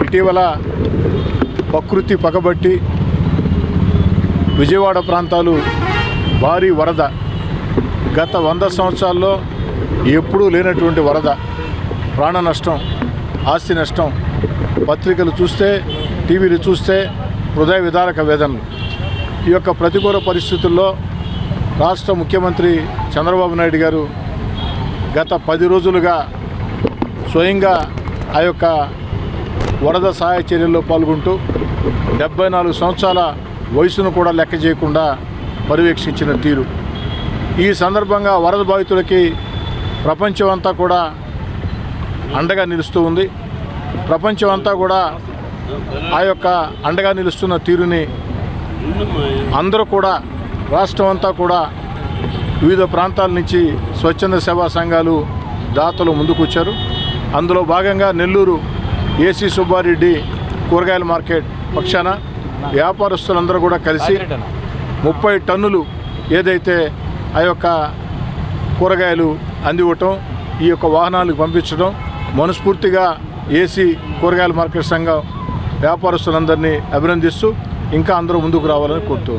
ఇటీవల ప్రకృతి పగబట్టి విజయవాడ ప్రాంతాలు భారీ వరద గత వంద సంవత్సరాల్లో ఎప్పుడూ లేనటువంటి వరద ప్రాణ నష్టం ఆస్తి నష్టం పత్రికలు చూస్తే టీవీలు చూస్తే హృదయ విదారక వేదనలు. ఈ యొక్క ప్రతికూల పరిస్థితుల్లో రాష్ట్ర ముఖ్యమంత్రి చంద్రబాబు నాయుడు గారు గత పది రోజులుగా స్వయంగా ఆ యొక్క వరద సహాయ చర్యల్లో పాల్గొంటూ డెబ్బై నాలుగు సంవత్సరాల వయసును కూడా లెక్క చేయకుండా పర్యవేక్షించిన తీరు. ఈ సందర్భంగా వరద బాధితులకి ప్రపంచం అంతా కూడా అండగా నిలుస్తూ ఉంది. ప్రపంచం అంతా కూడా ఆ యొక్క అండగా నిలుస్తున్న తీరుని అందరూ కూడా రాష్ట్రం అంతా కూడా వివిధ ప్రాంతాల నుంచి స్వచ్ఛంద సేవా సంఘాలు దాతలు ముందుకొచ్చారు అందులో భాగంగా నెల్లూరు ఏసీ సుబ్బారెడ్డి కూరగాయల మార్కెట్ పక్షాన వ్యాపారస్తులందరూ కూడా కలిసి ముప్పై టన్నులు ఏదైతే ఆ యొక్క కూరగాయలు అందివ్వటం ఈ యొక్క వాహనాలకు పంపించడం మనస్ఫూర్తిగా ఏసీ కూరగాయల మార్కెట్ సంఘం వ్యాపారస్తులందరినీ అభినందిస్తూ ఇంకా అందరూ ముందుకు రావాలని కోరుతూ